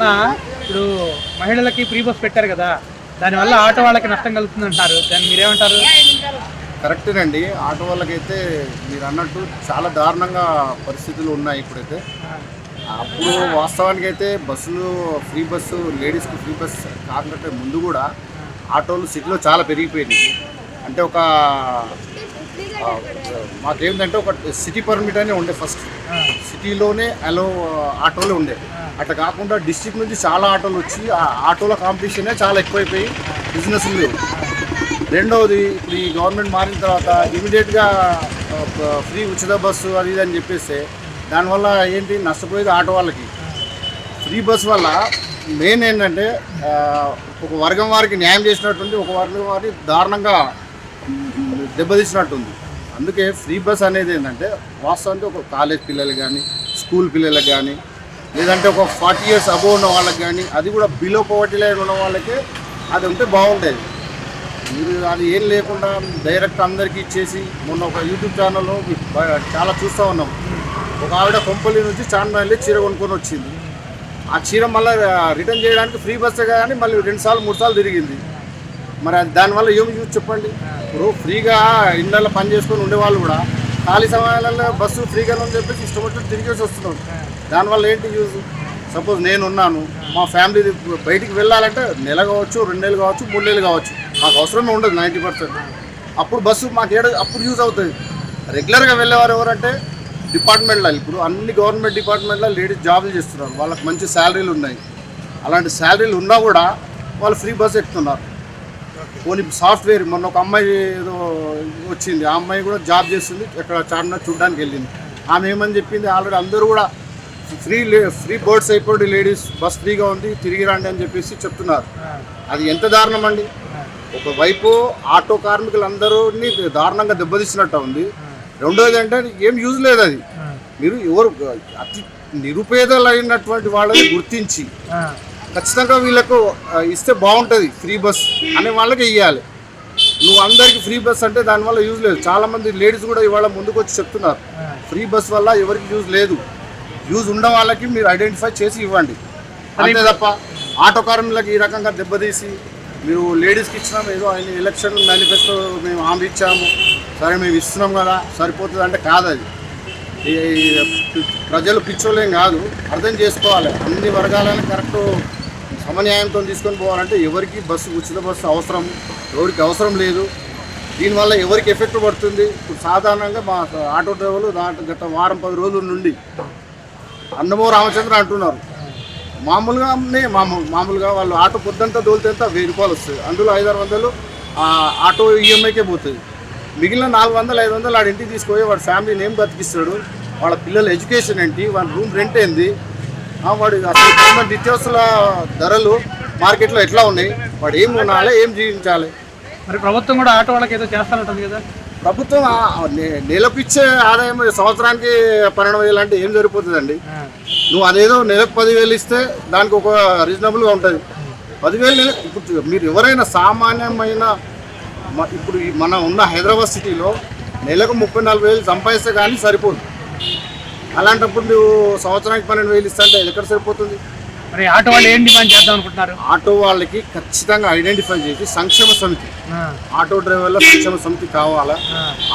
మొన్న ఇప్పుడు మహిళలకి ఫ్రీ బస్ పెట్టారు కదా దానివల్ల ఆటో వాళ్ళకి నష్టం కలుగుతుంది అంటారు దాన్ని మీరేమంటారు? కరెక్టేనండి. ఆటో వాళ్ళకైతే మీరు అన్నట్టు చాలా దారుణంగా పరిస్థితులు ఉన్నాయి ఇప్పుడైతే. అప్పుడు వాస్తవానికి అయితే బస్సులు ఫ్రీ బస్సు లేడీస్కి ఫ్రీ బస్ కాకంటే ముందు కూడా ఆటోలు సిటీలో చాలా పెరిగిపోయినాయి. అంటే ఒక ఆ, మాకేంటంటే ఒక సిటీ పర్మిట్ అనే ఉండే ఫస్ట్. సిటీలోనే అలో ఆటోలే ఉండేవి అట్లా కాకుండా డిస్టిక్ నుంచి చాలా ఆటోలు వచ్చి ఆ ఆటోల కాంపిటీషనే చాలా ఎక్కువైపోయి బిజినెస్ లేవు రెండవది ఇప్పుడు ఈ గవర్నమెంట్ మారిన తర్వాత ఇమీడియట్గా ఫ్రీ ఉచిత బస్సు అది ఇది అని చెప్పేస్తే దానివల్ల ఏంటి? నష్టపోయేది ఆటో వాళ్ళకి. ఫ్రీ బస్ వల్ల మెయిన్ ఏంటంటే ఒక వర్గం వారికి న్యాయం చేసినట్టుంది ఒక వర్గం వారికి దారుణంగా దెబ్బతీసినట్టుంది. అందుకే ఫ్రీ బస్ అనేది ఏంటంటే వాస్తవానికి ఒక కాలేజ్ పిల్లలు కానీ స్కూల్ పిల్లలకు కానీ లేదంటే ఒక ఫార్టీ ఇయర్స్ అబోవ్ ఉన్న వాళ్ళకి కానీ అది కూడా బిలో పవర్టీ లైన్ ఉన్న వాళ్ళకి అది ఉంటే బాగుండేది. మీరు అది ఏం లేకుండా డైరెక్ట్ అందరికీ ఇచ్చేసి మొన్న ఒక యూట్యూబ్ ఛానల్లో చాలా చూస్తూ ఉన్నాం. ఒక ఆవిడ కొంపల్లి నుంచి చార్మినార్లో చీర కొనుక్కొని వచ్చింది. ఆ చీర మళ్ళీ రిటర్న్ చేయడానికి ఫ్రీ బస్సే కానీ మళ్ళీ రెండు సార్లు మూడు సార్లు తిరిగింది. మరి దానివల్ల ఏమి చూసి చెప్పండి? ఇప్పుడు ఫ్రీగా ఇళ్ళల్లో పని చేసుకొని ఉండేవాళ్ళు కూడా ఖాళీ సమయాలలో బస్సు ఫ్రీగా అని చెప్పేసి ఇష్టం వచ్చినట్టు తిరిగేసి వస్తున్నాం. దానివల్ల ఏంటి యూజ్? సపోజ్ నేను ఉన్నాను మా ఫ్యామిలీ బయటికి వెళ్ళాలంటే నెల కావచ్చు రెండు నెలలు కావచ్చు మూడు నెలలు కావచ్చు. మాకు అవసరమే ఉండదు నైంటీ పర్సెంట్. అప్పుడు బస్సు మాకు ఏడ అప్పుడు యూజ్ అవుతుంది. రెగ్యులర్గా వెళ్ళేవారు ఎవరంటే డిపార్ట్మెంట్లో ఇప్పుడు అన్ని గవర్నమెంట్ డిపార్ట్మెంట్లో లేడీస్ జాబులు చేస్తున్నారు. వాళ్ళకి మంచి శాలరీలు ఉన్నాయి. అలాంటి శాలరీలు ఉన్నా కూడా వాళ్ళు ఫ్రీ బస్ ఎక్కుతున్నారు. పోనీ సాఫ్ట్వేర్ మొన్న ఒక అమ్మాయి ఏదో వచ్చింది ఆ అమ్మాయి కూడా జాబ్ చేస్తుంది ఇక్కడ చార్మినార్ చూడడానికి వెళ్ళింది. ఆమె ఏమని చెప్పింది ఆల్రెడీ అందరూ కూడా ఫ్రీ ఫ్రీ బర్డ్స్ అయిపోయి లేడీస్ బస్ ఫ్రీగా ఉంది తిరిగి రండి అని చెప్పేసి చెప్తున్నారు. అది ఎంత దారుణం అండి? ఒకవైపు ఆటో కార్మికులందరూని దారుణంగా దెబ్బతీసినట్టు ఉంది. రెండోది అంటే ఏం యూజ్ లేదు అది. మీరు ఎవరు అతి నిరుపేదలైనటువంటి వాళ్ళని గుర్తించి ఖచ్చితంగా వీళ్ళకు ఇస్తే బాగుంటుంది ఫ్రీ బస్ అనే వాళ్ళకి ఇవ్వాలి నువ్వు అందరికి ఫ్రీ బస్ అంటే దానివల్ల యూజ్ లేదు. చాలా మంది లేడీస్ కూడా ఇవాళ ముందుకు వచ్చి చెప్తున్నారు ఫ్రీ బస్ వల్ల ఎవరికి యూజ్ లేదు. యూజ్ ఉన్న వాళ్ళకి మీరు ఐడెంటిఫై చేసి ఇవ్వండి. అంతే తప్ప ఆటో కార్మికులకు ఈ రకంగా దెబ్బతీసి మీరు లేడీస్కి ఇచ్చినాం ఏదో ఆయన ఎలక్షన్ మేనిఫెస్టో మేము హామీ ఇచ్చాము. సరే మేము ఇస్తున్నాం కదా సరిపోతుంది అంటే కాదు అది. ప్రజలు పిచ్చోళ్ళేం కాదు. అర్థం చేసుకోవాలి. అన్ని వర్గాలని కరెక్ట్ సమన్యాయంతో తీసుకొని పోవాలంటే ఎవరికి బస్సు ఉచిత బస్సు అవసరం ఎవరికి అవసరం లేదు. దీనివల్ల ఎవరికి ఎఫెక్ట్ పడుతుంది? ఇప్పుడు సాధారణంగా మా ఆటో డ్రైవర్లు దాంట్లో గత వారం పది రోజుల నుండి అన్నమో రామచంద్ర అంటున్నారు. మామూలుగానే మామూలు మామూలుగా వాళ్ళు ఆటో పొద్దంతా దోలితే వెయ్యి రూపాయలు వస్తుంది. అందులో ఐదారు వందలు ఆటో ఈఎంఐకే పోతుంది. మిగిలిన నాలుగు వందలు ఐదు వందలు వాడి ఇంటికి తీసుకుపోయి వాడి ఫ్యామిలీని ఏం బతికిస్తాడు? వాళ్ళ పిల్లల ఎడ్యుకేషన్ ఏంటి? వాళ్ళ రూమ్ రెంట్ ఏంది? వాడు అసలు నిత్యావసర ధరలు మార్కెట్లో ఎట్లా ఉన్నాయి? వాడు ఏం కొనాలి ఏం జీవించాలి? మరి ప్రభుత్వం కూడా ఆటో వాళ్ళకి ఏదో చేస్తానంటుంది కదా. ప్రభుత్వం నెలపిచ్చే ఆదాయం సంవత్సరానికి పన్నెండు వేలు అంటే ఏం సరిపోతుందండి? నువ్వు అదేదో నెలకు పదివేలు ఇస్తే దానికి ఒక రీజనబుల్గా ఉంటుంది. పదివేలు నెల ఇప్పుడు మీరు ఎవరైనా సామాన్యమైన ఇప్పుడు మన ఉన్న హైదరాబాద్ సిటీలో నెలకు ముప్పై నాలుగు వేలు సంపాదిస్తే కానీ సరిపోదు. అలాంటప్పుడు నువ్వు సంవత్సరానికి పన్నెండు వేలు ఇస్తే అంటే ఎక్కడ సరిపోతుంది? మరి ఆటో వాళ్ళు ఏం డిమాండ్ చేద్దాం అనుకుంటున్నారు? ఆటో వాళ్ళకి ఖచ్చితంగా ఐడెంటిఫై చేసి సంక్షేమ సమితి. ఆటో డ్రైవర్ల సంక్షేమ సమితి కావాలా?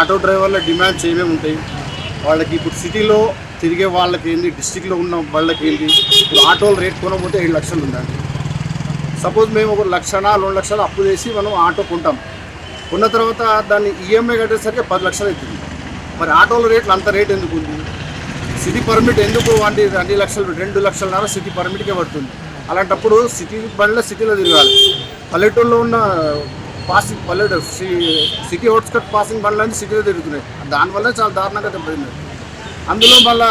ఆటో డ్రైవర్ల డిమాండ్స్ ఏమేమి ఉంటాయి? వాళ్ళకి ఇప్పుడు సిటీలో తిరిగే వాళ్ళకి ఏంది? డిస్టిక్లో ఉన్న వాళ్ళకి ఏంది? ఇప్పుడు ఆటోలు రేట్ కొనకపోతే ఏడు లక్షలు ఉందండి సపోజ్ మేము ఒక లక్షన రెండు లక్షలు అప్పు చేసి మనం ఆటో కొంటాం. కొన్న తర్వాత దాన్ని ఈఎంఐ కట్టేసరికి పది లక్షలు అవుతుంది. మరి ఆటోల రేట్లు అంత రేట్ ఎందుకు ఉంది? సిటీ పర్మిట్ ఎందుకు వంటి రెండు లక్షలు రెండు లక్షలన్నర సిటీ పర్మిట్కే పడుతుంది. అలాంటప్పుడు సిటీ బండ్లో సిటీలో తిరగాలి. పల్లెటూరులో ఉన్న పాసింగ్ పల్లెటూరు సి- సిటీ అవుట్స్కట్ పాసింగ్ బండ్లు అనేది సిటీలో తిరుగుతున్నాయి. దానివల్ల చాలా దారుణంగా దెబ్బతింది. అందులో మళ్ళా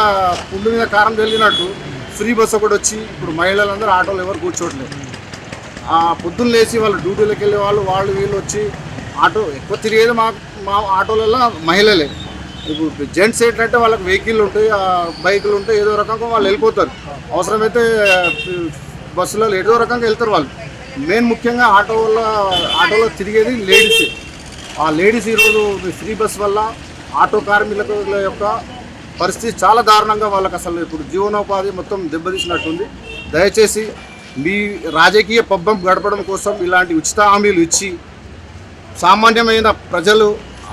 పుండు మీద కారం తెలిగినట్టు ఫ్రీ బస్సు ఒకటి వచ్చి ఇప్పుడు మహిళలందరూ ఆటోలు ఎవరు కూర్చోవట్లేదు. ఆ పొద్దున్న లేచి వాళ్ళు డ్యూటీలకు వెళ్ళే వాళ్ళు వాళ్ళు వీళ్ళు వచ్చి ఆటో ఎక్కువ తిరిగేది మా మా ఆటోలలో మహిళలే. ఇప్పుడు జెంట్స్ ఏంటంటే వాళ్ళకి వెహికల్ ఉంటాయి బైకులు ఉంటాయి ఏదో రకంగా వాళ్ళు వెళ్ళిపోతారు. అవసరమైతే బస్సులలో ఏదో రకంగా వెళ్తారు వాళ్ళు. మెయిన్ ముఖ్యంగా ఆటో వల్ల ఆటోలో తిరిగేది లేడీసే. ఆ లేడీస్ ఈరోజు ఫ్రీ బస్ వల్ల ఆటో కార్మికుల యొక్క పరిస్థితి చాలా దారుణంగా వాళ్ళకి అసలు ఇప్పుడు జీవనోపాధి మొత్తం దెబ్బతీసినట్టుంది. దయచేసి మీ రాజకీయ పబ్బం గడపడం కోసం ఇలాంటి ఉచిత హామీలు ఇచ్చి సామాన్యమైన ప్రజలు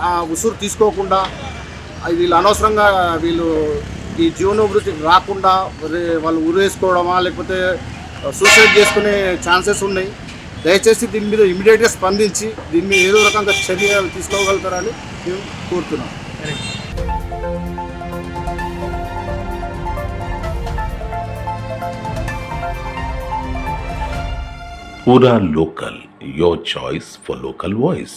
ఆ ఉసురు తీసుకోకుండా వీళ్ళు అనవసరంగా వీళ్ళు ఈ జీవనోభివృద్ధికి రాకుండా వాళ్ళు ఉరేసుకోవడమా లేకపోతే సూసైడ్ చేసుకునే ఛాన్సెస్ ఉన్నాయి. దయచేసి దీని మీద ఇమీడియట్గా స్పందించి దీన్ని ఏదో రకంగా చర్యలు తీసుకోగలుగుతారని మేము కోరుతున్నాం. Pura local your choice for local voice